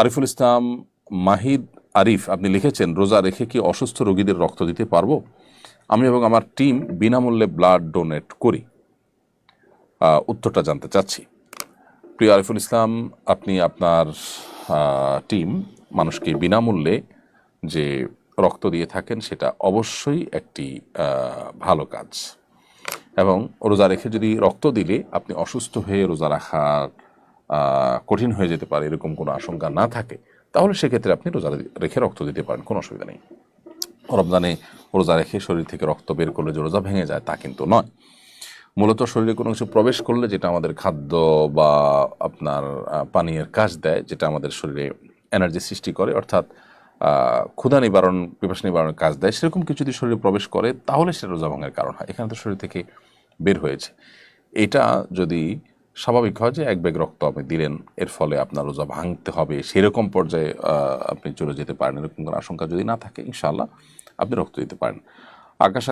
আরিফুল ইসলাম, মাহিদ আরিফ, আপনি লিখেছেন, রোজা রেখে কি অসুস্থ রোগীদের রক্ত দিতে পারব? আমি এবং আমার টিম বিনামূল্যে ব্লাড ডোনেট করি। উত্তরটা জানতে চাচ্ছি। প্রিয় আরিফুল ইসলাম, আপনি আপনার টিম মানুষকে বিনামূল্যে যে রক্ত দিয়ে থাকেন, সেটা অবশ্যই একটি ভালো কাজ। এবং রোজা রেখে যদি রক্ত দিলে আপনি অসুস্থ হয়ে রোজা রাখার কঠিন হয়ে যেতে পারে, এরকম কোনো আশঙ্কা না থাকে, তাহলে সেক্ষেত্রে আপনি রোজা রেখে রক্ত দিতে পারেন, কোনো অসুবিধা নেই। রমজানে রোজা রেখে শরীর থেকে রক্ত বের করলে যে রোজা ভেঙে যায়, তা কিন্তু নয়। মূলত শরীরে কোনো কিছু প্রবেশ করলে যেটা আমাদের খাদ্য বা আপনার পানীয়ের কাজ দেয়, যেটা আমাদের শরীরে এনার্জি সৃষ্টি করে, অর্থাৎ ক্ষুধা নিবারণ, পিপাসা নিবারণের কাজ দেয়, সেরকম কিছু যদি শরীরে প্রবেশ করে, তাহলে সেটা রোজা ভাঙার কারণ হয়। এখানে তো শরীর থেকে বের হয়েছে। এটা যদি স্বাভাবিক হয় যে এক ব্যাগ রক্ত আপনি দিলেন, এর ফলে আপনার রোজা ভাঙতে হবে, সেরকম পর্যায়ে আপনি চলে যেতে পারেন, এরকম কোনো আশঙ্কা যদি না থাকে ইনশাল্লাহ আপনি রক্ত দিতে পারেন। আকাশ